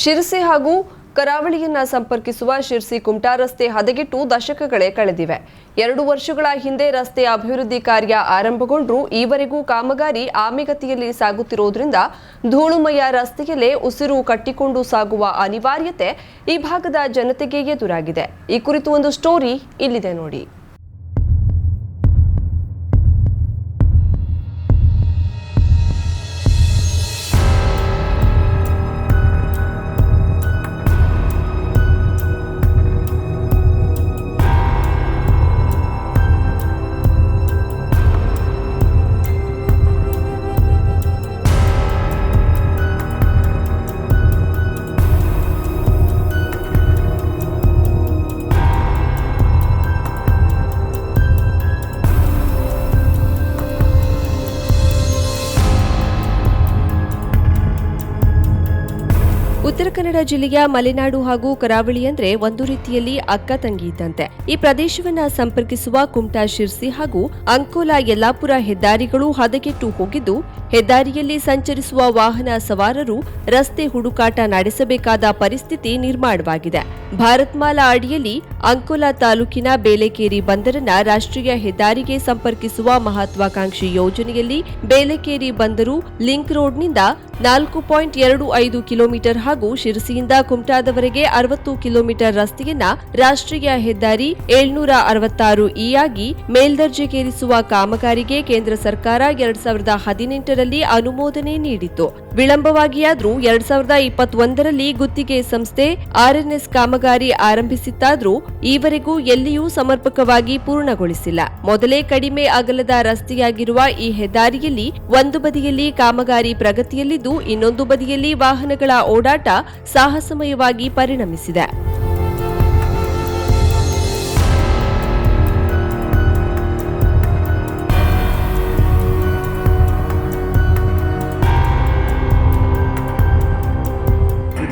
ಶಿರಸಿ ಹಾಗೂ ಕರಾವಳಿಯನ್ನ ಸಂಪರ್ಕಿಸುವ ಶಿರ್ಸಿ ಕುಮಟಾ ರಸ್ತೆ ಹದಗೆಟ್ಟು ದಶಕಗಳೇ ಕಳೆದಿವೆ. ಎರಡು ವರ್ಷಗಳ ಹಿಂದೆ ರಸ್ತೆ ಅಭಿವೃದ್ಧಿ ಕಾರ್ಯ ಆರಂಭಗೊಂಡರೂ ಈವರೆಗೂ ಕಾಮಗಾರಿ ಆಮೆಗತಿಯಲ್ಲಿ ಸಾಗುತ್ತಿರುವುದರಿಂದ ಧೂಳುಮಯ ರಸ್ತೆಯಲ್ಲೇ ಉಸಿರು ಕಟ್ಟಿಕೊಂಡು ಸಾಗುವ ಅನಿವಾರ್ಯತೆ ಈ ಭಾಗದ ಜನತೆಗೆ ಎದುರಾಗಿದೆ. ಈ ಕುರಿತು ಒಂದು ಸ್ಟೋರಿ ಇಲ್ಲಿದೆ ನೋಡಿ. ಕನ್ನಡ ಜಿಲ್ಲೆಯ ಮಲೆನಾಡು ಹಾಗೂ ಕರಾವಳಿ ಅಂದ್ರೆ ಒಂದು ರೀತಿಯಲ್ಲಿ ಅಕ್ಕ ತಂಗಿ ಇದ್ದಂತೆ. ಈ ಪ್ರದೇಶವನ್ನ ಸಂಪರ್ಕಿಸುವ ಕುಮಟಾ, ಶಿರ್ಸಿ ಹಾಗೂ ಅಂಕೋಲಾ, ಯಲ್ಲಾಪುರ ಹೆದ್ದಾರಿಗಳು ಹದಗೆಟ್ಟು ಹೋಗಿದ್ದು, ಹೆದ್ದಾರಿಯಲ್ಲಿ ಸಂಚರಿಸುವ ವಾಹನ ಸವಾರರು ರಸ್ತೆ ಹುಡುಕಾಟ ನಡೆಸಬೇಕಾದ ಪರಿಸ್ಥಿತಿ ನಿರ್ಮಾಣವಾಗಿದೆ. ಭಾರತ್ಮಾಲಾ ಅಡಿಯಲ್ಲಿ ಅಂಕೋಲಾ ತಾಲೂಕಿನ ಬೇಲೆಕೇರಿ ಬಂದರನ್ನ ರಾಷ್ಟ್ರೀಯ ಹೆದ್ದಾರಿಗೆ ಸಂಪರ್ಕಿಸುವ ಮಹತ್ವಾಕಾಂಕ್ಷಿ ಯೋಜನೆಯಲ್ಲಿ ಬೇಲೆಕೇರಿ ಬಂದರು ಲಿಂಕ್ ರೋಡ್ನಿಂದ ನಾಲ್ಕು ಪಾಯಿಂಟ್ ಎರಡು ಐದು ಕಿಲೋಮೀಟರ್ ಹಾಗೂ ಶಿರಸಿಯಿಂದ ಕುಮಟಾದವರೆಗೆ ಅರವತ್ತು ಕಿಲೋಮೀಟರ್ ರಸ್ತೆಯನ್ನ ರಾಷ್ಟ್ರೀಯ ಹೆದ್ದಾರಿ ಏಳ್ನೂರ ಅರವತ್ತಾರು ಇ ಆಗಿ ಮೇಲ್ದರ್ಜೆಗೇರಿಸುವ ಕಾಮಗಾರಿಗೆ ಕೇಂದ್ರ ಸರ್ಕಾರ ಎರಡ್ ಸಾವಿರದ ಹದಿನೆಂಟರಲ್ಲಿ ಅನುಮೋದನೆ ನೀಡಿತ್ತು. ವಿಳಂಬವಾಗಿಯಾದ್ರೂ ಎರಡ್ ಸಾವಿರದ ಇಪ್ಪತ್ತೊಂದರಲ್ಲಿ ಗುತ್ತಿಗೆ ಸಂಸ್ಥೆ ಆರ್ಎನ್ಎಸ್ ಕಾಮಗಾರಿ ಆರಂಭಿಸಿತ್ತಾದರೂ ಈವರೆಗೂ ಎಲ್ಲಿಯೂ ಸಮರ್ಪಕವಾಗಿ ಪೂರ್ಣಗೊಳಿಸಿಲ್ಲ. ಮೊದಲೇ ಕಡಿಮೆ ಅಗಲದ ರಸ್ತೆಯಾಗಿರುವ ಈ ಹೆದ್ದಾರಿಯಲ್ಲಿ ಒಂದು ಬದಿಯಲ್ಲಿ ಕಾಮಗಾರಿ ಪ್ರಗತಿಯಲ್ಲಿದ್ದು ಇನ್ನೊಂದು ಬದಿಯಲ್ಲಿ ವಾಹನಗಳ ಓಡಾಟ ಸಾಹಸಮಯವಾಗಿ ಪರಿಣಮಿಸಿದೆ.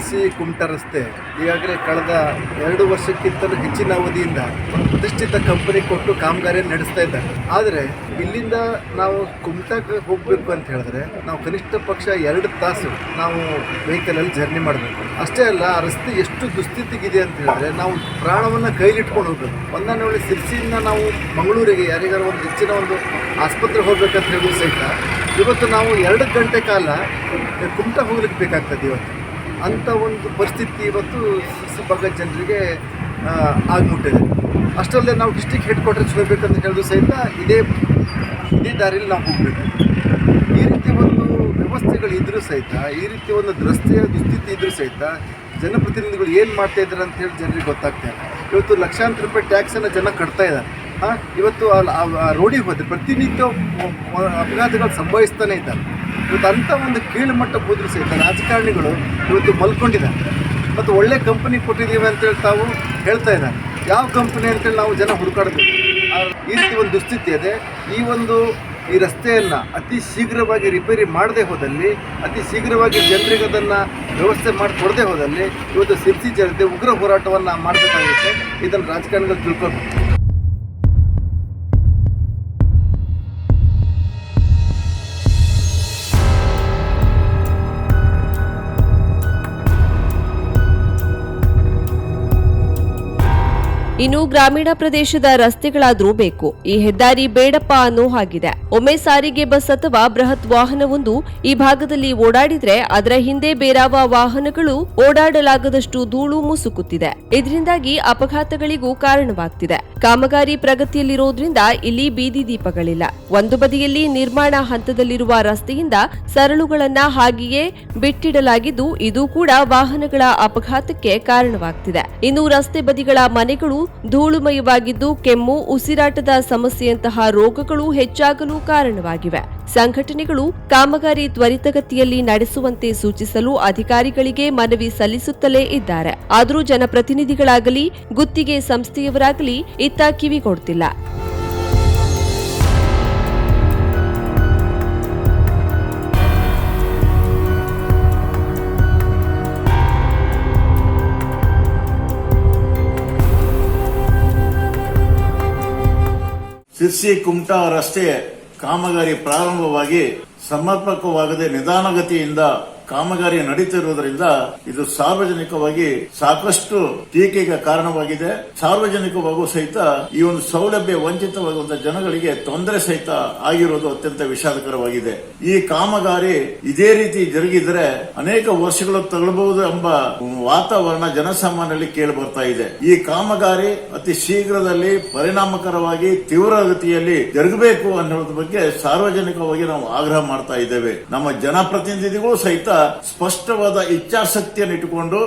ಶಿರ್ಸಿ ಕುಮಟಾ ರಸ್ತೆ ಈಗಾಗಲೇ ಕಳೆದ ಎರಡು ವರ್ಷಕ್ಕಿಂತಲೂ ಹೆಚ್ಚಿನ ಅವಧಿಯಿಂದ ಪ್ರತಿಷ್ಠಿತ ಕಂಪನಿ ಕೊಟ್ಟು ಕಾಮಗಾರಿ ನಡೆಸ್ತಾ ಇದ್ದಾರೆ. ಆದರೆ ಇಲ್ಲಿಂದ ನಾವು ಕುಮಟಕ್ಕೆ ಹೋಗಬೇಕು ಅಂತ ಹೇಳಿದ್ರೆ ನಾವು ಕನಿಷ್ಠ ಪಕ್ಷ ಎರಡು ತಾಸು ನಾವು ವೆಹಿಕಲಲ್ಲಿ ಜರ್ನಿ ಮಾಡಬೇಕು. ಅಷ್ಟೇ ಅಲ್ಲ, ಆ ರಸ್ತೆ ಎಷ್ಟು ದುಸ್ಥಿತಿಗಿದೆ ಅಂತ ಹೇಳಿದ್ರೆ ನಾವು ಪ್ರಾಣವನ್ನು ಕೈಲಿಟ್ಕೊಂಡು ಹೋಗ್ಬೇಕು. ಒಂದನೇ ವೇಳೆ ಸಿರ್ಸಿಯಿಂದ ನಾವು ಮಂಗಳೂರಿಗೆ ಯಾರಿಗಾರು ಒಂದು ಹೆಚ್ಚಿನ ಒಂದು ಆಸ್ಪತ್ರೆ ಹೋಗ್ಬೇಕಂತ ಹೇಳಿದ್ರು ಸಹಿತ, ಇವತ್ತು ನಾವು ಎರಡು ಗಂಟೆ ಕಾಲ ಕುಮಟ ಹೋಗ್ಲಿಕ್ಕೆ ಬೇಕಾಗ್ತದೆ ಇವತ್ತು. ಅಂಥ ಒಂದು ಪರಿಸ್ಥಿತಿ ಇವತ್ತು ಶಿರ್ಸಿ ಜನರಿಗೆ ಆಗಿಬಿಟ್ಟಿದೆ. ಅಷ್ಟರಲ್ಲೇ ನಾವು ಡಿಸ್ಟಿಕ್ ಹೆಡ್ ಕ್ವಾರ್ಟರ್ಸ್ ಹೋಗ್ಬೇಕಂತ ಹೇಳಿದ್ರು ಸಹಿತ ಇದೇ ಇದೇ ದಾರಿಯಲ್ಲಿ ನಾವು ಹೋಗ್ಬೇಕು. ಈ ರೀತಿ ಒಂದು ವ್ಯವಸ್ಥೆಗಳು ಇದ್ರೂ ಸಹಿತ, ಈ ರೀತಿ ಒಂದು ರಸ್ತೆಯ ದುಸ್ಥಿತಿ ಇದ್ದರೂ ಸಹಿತ ಜನಪ್ರತಿನಿಧಿಗಳು ಏನು ಮಾಡ್ತಾ ಇದ್ದಾರೆ ಅಂತ ಹೇಳಿ ಜನರಿಗೆ ಗೊತ್ತಾಗ್ತಾ ಇಲ್ಲ. ಇವತ್ತು ಲಕ್ಷಾಂತರ ರೂಪಾಯಿ ಟ್ಯಾಕ್ಸನ್ನು ಜನ ಕಟ್ತಾ ಇದ್ದಾರೆ ಹಾಂ, ಇವತ್ತು ಆ ರೋಡಿಗೆ ಹೋದರೆ ಪ್ರತಿನಿತ್ಯ ಅಪಘಾತಗಳು ಸಂಭವಿಸ್ತಾನೆ ಇದ್ದಾರೆ. ಇವತ್ತು ಅಂಥ ಒಂದು ಕೀಳು ಕೂದಲು ಸಹಿತ ರಾಜಕಾರಣಿಗಳು ಇವತ್ತು ಮಲ್ಕೊಂಡಿದ್ದಾರೆ. ಮತ್ತು ಒಳ್ಳೆ ಕಂಪನಿ ಕೊಟ್ಟಿದ್ದೀವಿ ಅಂತೇಳಿ ತಾವು ಹೇಳ್ತಾ ಇದ್ದಾರೆ. ಯಾವ ಕಂಪನಿ ಅಂತೇಳಿ ನಾವು ಜನ ಹುಡುಕಾಡಬೇಕು ಈ ರೀತಿ ಒಂದು ದುಸ್ಥಿತಿ ಇದೆ. ಈ ಒಂದು ಈ ರಸ್ತೆಯನ್ನು ಅತಿ ಶೀಘ್ರವಾಗಿ ರಿಪೇರಿ ಮಾಡದೆ ಹೋದಲ್ಲಿ, ಅತಿ ಶೀಘ್ರವಾಗಿ ಜನರಿಗೆ ಅದನ್ನು ವ್ಯವಸ್ಥೆ ಮಾಡಿಕೊಡದೆ ಹೋದಲ್ಲಿ, ಇವತ್ತು ಸಿರ್ಸಿ ಜನತೆ ಉಗ್ರ ಹೋರಾಟವನ್ನು ಮಾಡಬೇಕಾಗುತ್ತೆ. ಇದನ್ನು ರಾಜಕಾರಣಿಗಳು ತಿಳ್ಕೊಬೇಕು ಇನ್ನು ಗ್ರಾಮೀಣ ಪ್ರದೇಶದ ರಸ್ತೆಗಳಾದ್ರೂ ಬೇಕು. ಈ ಹೆದ್ದಾರಿ ಬೇಡಪ್ಪ ಅನ್ನೋ ಹಾಗಿದೆ. ಒಮ್ಮೆ ಸಾರಿಗೆ ಬಸ್ ಅಥವಾ ಬೃಹತ್ ವಾಹನವೊಂದು ಈ ಭಾಗದಲ್ಲಿ ಓಡಾಡಿದ್ರೆ ಅದರ ಹಿಂದೆ ಬೇರಾವ ವಾಹನಗಳು ಓಡಾಡಲಾಗದಷ್ಟು ಧೂಳು ಮುಸುಕುತ್ತಿದೆ. ಇದರಿಂದಾಗಿ ಅಪಘಾತಗಳಿಗೂ ಕಾರಣವಾಗ್ತಿದೆ. ಕಾಮಗಾರಿ ಪ್ರಗತಿಯಲ್ಲಿರೋದ್ರಿಂದ ಇಲ್ಲಿ ಬೀದಿ ದೀಪಗಳಿಲ್ಲ. ಒಂದು ಬದಿಯಲ್ಲಿ ನಿರ್ಮಾಣ ಹಂತದಲ್ಲಿರುವ ರಸ್ತೆಯಿಂದ ಸರಳುಗಳನ್ನ ಹಾಗೆಯೇ ಬಿಟ್ಟಿಡಲಾಗಿದ್ದು, ಇದು ಕೂಡ ವಾಹನಗಳ ಅಪಘಾತಕ್ಕೆ ಕಾರಣವಾಗ್ತಿದೆ. ಇನ್ನು ರಸ್ತೆ ಬದಿಗಳ ಮನೆಗಳು ಧೂಳುಮಯವಾಗಿದ್ದು ಕೆಮ್ಮು, ಉಸಿರಾಟದ ಸಮಸ್ಯೆಯಂತಹ ರೋಗಗಳು ಹೆಚ್ಚಾಗಲು ಕಾರಣವಾಗಿವೆ. ಸಂಘಟನೆಗಳು ಕಾಮಗಾರಿ ತ್ವರಿತಗತಿಯಲ್ಲಿ ನಡೆಸುವಂತೆ ಸೂಚಿಸಲು ಅಧಿಕಾರಿಗಳಿಗೆ ಮನವಿ ಸಲ್ಲಿಸುತ್ತಲೇ ಇದ್ದಾರೆ. ಆದರೂ ಜನಪ್ರತಿನಿಧಿಗಳಾಗಲಿ, ಗುತ್ತಿಗೆ ಸಂಸ್ಥೆಯವರಾಗಲಿ ಇತ್ತ ಕಿವಿ ಶಿರ್ಸಿ ಕುಮಟಾ ರಸ್ತೆ ಕಾಮಗಾರಿ ಪ್ರಾರಂಭವಾಗಿ ಸಮರ್ಪಕವಾಗದೆ ನಿಧಾನಗತಿಯಿಂದ ಕಾಮಗಾರಿ ನಡೀತಿರುವುದರಿಂದ ಇದು ಸಾರ್ವಜನಿಕವಾಗಿ ಸಾಕಷ್ಟು ಟೀಕೆಗೆ ಕಾರಣವಾಗಿದೆ. ಸಾರ್ವಜನಿಕವಾಗೂ ಸಹಿತ ಈ ಒಂದು ಸೌಲಭ್ಯ ವಂಚಿತವಾಗುವಂತಹ ಜನಗಳಿಗೆ ತೊಂದರೆ ಸಹಿತ ಆಗಿರೋದು ಅತ್ಯಂತ ವಿಷಾದಕರವಾಗಿದೆ. ಈ ಕಾಮಗಾರಿ ಇದೇ ರೀತಿ ಜರುಗಿದರೆ ಅನೇಕ ವರ್ಷಗಳು ತಗೊಳ್ಬಹುದು ಎಂಬ ವಾತಾವರಣ ಜನಸಾಮಾನ್ಯರಲ್ಲಿ ಕೇಳಿ ಬರ್ತಾ ಇದೆ. ಈ ಕಾಮಗಾರಿ ಅತಿ ಶೀಘ್ರದಲ್ಲಿ ಪರಿಣಾಮಕರವಾಗಿ ತೀವ್ರಗತಿಯಲ್ಲಿ ಜರುಗಬೇಕು ಅನ್ನೋದ್ರ ಬಗ್ಗೆ ಸಾರ್ವಜನಿಕವಾಗಿ ನಾವು ಆಗ್ರಹ ಮಾಡ್ತಾ ಇದ್ದೇವೆ. ನಮ್ಮ ಜನಪ್ರತಿನಿಧಿಗಳು ಸಹಿತ ಸ್ಪಷ್ಟವಾದ ಇಚ್ಛಾಶಕ್ತಿಯನ್ನು ಇಟ್ಟುಕೊಂಡು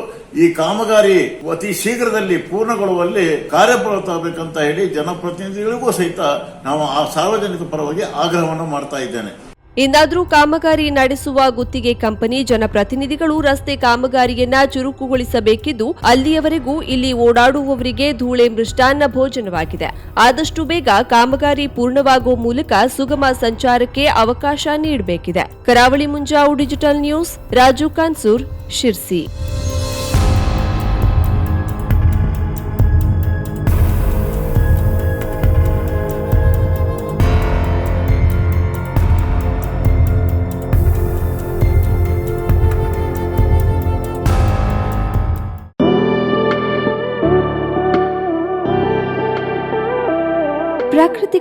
ಈ ಕಾಮಗಾರಿ ಅತಿ ಶೀಘ್ರದಲ್ಲಿ ಪೂರ್ಣಗೊಳ್ಳುವಲ್ಲಿ ಕಾರ್ಯಪ್ರವೃತ್ತಬೇಕಂತ ಹೇಳಿ ಜನಪ್ರತಿನಿಧಿಗಳಿಗೂ ಸಹಿತ ನಾವು ಆ ಸಾರ್ವಜನಿಕ ಪರವಾಗಿ ಆಗ್ರಹವನ್ನು ಮಾಡ್ತಾ ಇದ್ದೇನೆ. ಇಂದಾದ್ರೂ ಕಾಮಗಾರಿ ನಡೆಸುವ ಗುತ್ತಿಗೆ ಕಂಪನಿ ಜನಪ್ರತಿನಿಧಿಗಳು ರಸ್ತೆ ಕಾಮಗಾರಿಯನ್ನ ಚುರುಕುಗೊಳಿಸಬೇಕಿದ್ದು ಅಲ್ಲಿಯವರೆಗೂ ಇಲ್ಲಿ ಓಡಾಡುವವರಿಗೆ ಧೂಳೆ ಮೃಷ್ಟಾನ್ನ ಭೋಜನವಾಗಿದೆ. ಆದಷ್ಟು ಬೇಗ ಕಾಮಗಾರಿ ಪೂರ್ಣವಾಗುವ ಮೂಲಕ ಸುಗಮ ಸಂಚಾರಕ್ಕೆ ಅವಕಾಶ ನೀಡಬೇಕಿದೆ. Karavali Munjavu digital news, Raju Kansur, Sirsi.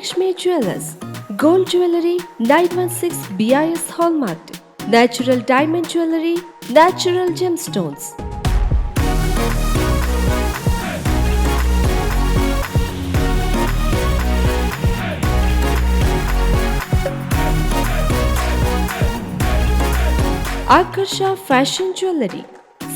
Mahalakshmi Jewelers, Gold Jewelry 916 BIS Hallmarked, Natural Diamond Jewelry, Natural Gemstones. Akasha Fashion Jewelry